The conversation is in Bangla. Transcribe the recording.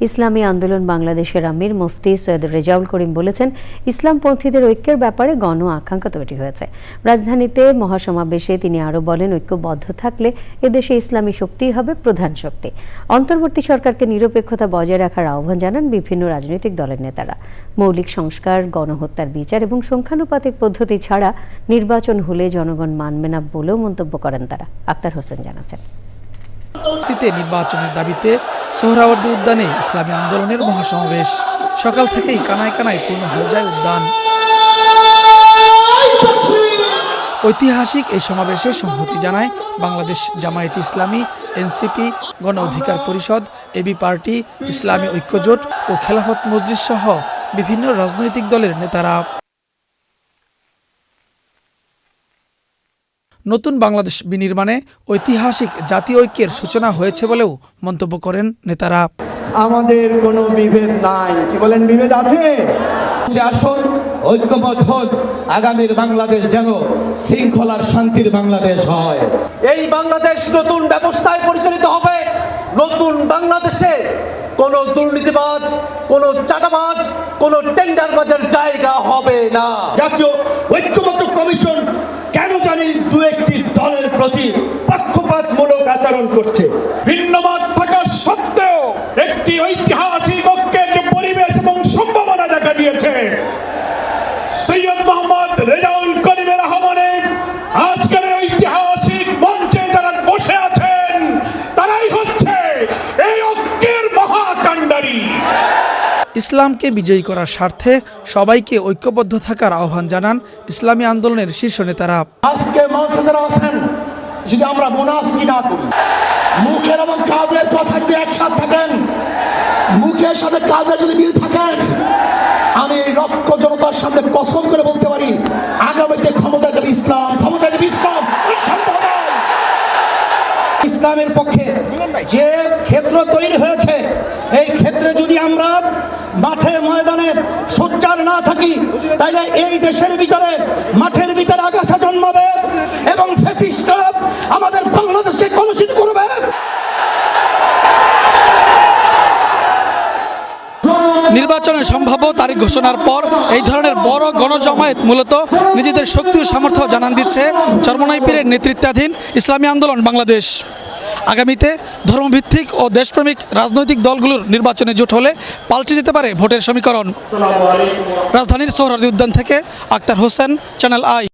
ইসলামী আন্দোলন বাংলাদেশের আমির মুফতি সৈয়দ রেজাউল করিম বলেছেন, ইসলামপন্থীদের ঐক্যের ব্যাপারে গণ আকাঙ্ক্ষা তৈরি হয়েছে। রাজধানীতে মহাসমাবেশে তিনি আরও বলেন, ঐক্যবদ্ধ থাকলে এদেশে ইসলামী শক্তিই হবে প্রধান শক্তি। অন্তর্বর্তী সরকারকে নিরপেক্ষতা বজায় রাখার আহ্বান জানান বিভিন্ন রাজনৈতিক দলের নেতারা। মৌলিক সংস্কার, গণহত্যার বিচার এবং সংখ্যানুপাতিক পদ্ধতি ছাড়া নির্বাচন হলে জনগণ মানবে না বলেও মন্তব্য করেন তারা। আক্তার হোসেন জানাচ্ছেন। নির্বাচনের দাবিতে সোহরাওয়ার্দী উদ্যানে ইসলামী আন্দোলনের মহাসমাবেশ। সকাল থেকেই কানায় কানায় পূর্ণ হয়ে যায় উদ্যান। ঐতিহাসিক এই সমাবেশে সংহতি জানায় বাংলাদেশ জামায়াত ইসলামী, এনসিপি, গণ অধিকার পরিষদ, এবি পার্টি, ইসলামী ঐক্যজোট ও খেলাফত মজলিস সহ বিভিন্ন রাজনৈতিক দলের নেতারা। নতুন বাংলাদেশ বিনির্মাণে ঐতিহাসিক জাতীয় ঐক্যের সূচনা হয়েছে বলেও মন্তব্য করেন নেতারা। আমাদের কোনো বিভেদ নাই। কি বলেন, বিভেদ আছে? আসুন ঐক্যবদ্ধ আগামীর বাংলাদেশ যেন শৃঙ্খলার শান্তির বাংলাদেশ হয়। এই বাংলাদেশ নতুন ব্যবস্থায় পরিচালিত হবে। নতুন বাংলাদেশে কোনো দুর্নীতিবাজ, কোনো চাঁদাবাজ, কোনো টেন্ডারবাজের জায়গা হবে না। জাতীয় ঐক্যমত্য আচরণ করছে। ভিন্নমত থাকা সত্ত্বেও একটি ঐতিহাসিক ঐক্যের যে পরিবেশ এবং সম্ভাবনা দেখা দিয়েছে সৈয়দ মোহাম্মদ রেজাউল করিমের আহ্বানে আজকের ঐতিহাসিক মঞ্চে যারা বসে আছেন তারাই হচ্ছে এই ঐক্যের মহাকাণ্ডারী। ইসলামকে বিজয়ী করার স্বার্থে সবাইকে ঐক্যবদ্ধ থাকার আহ্বান জানান ইসলামী আন্দোলনের শীর্ষ নেতারা। আজকে মঞ্চে যারা আছেন যদি আমরা মুনাফিকি না করি, মুখের এবং কাজের কথা যদি একসাথ থাকেন, মুখের সাথে কাজের যদি মিল থাকেন আমি লক্ষ জনতার সামনে কসম করে বলতে পারি, আগামীতে ক্ষমতা যাবে ইসলাম ক্ষমতা যাবে ইসলাম। ইসলামের পক্ষে যে ক্ষেত্র তৈরি হয়েছে, এই ক্ষেত্রে যদি আমরা মাঠে ময়দানে সোচ্চার না থাকি, তাইলে এই দেশের ভিতরে মাঠের নির্বাচনের সম্ভাব্য তারিখ ঘোষণার পর এই ধরনের বড় গণজমায়েত মূলত নিজেদের শক্তি ও সামর্থ্য জানান দিচ্ছে চরমনাই পীরের নেতৃত্বাধীন ইসলামী আন্দোলন বাংলাদেশ। আগামীতে ধর্মভিত্তিক ও দেশপ্রেমিক রাজনৈতিক দলগুলোর নির্বাচনে জোট হলে পাল্টে যেতে পারে ভোটের সমীকরণ। রাজধানীর সোহরাদি উদ্যান থেকে আক্তার হোসেন, চ্যানেল আই।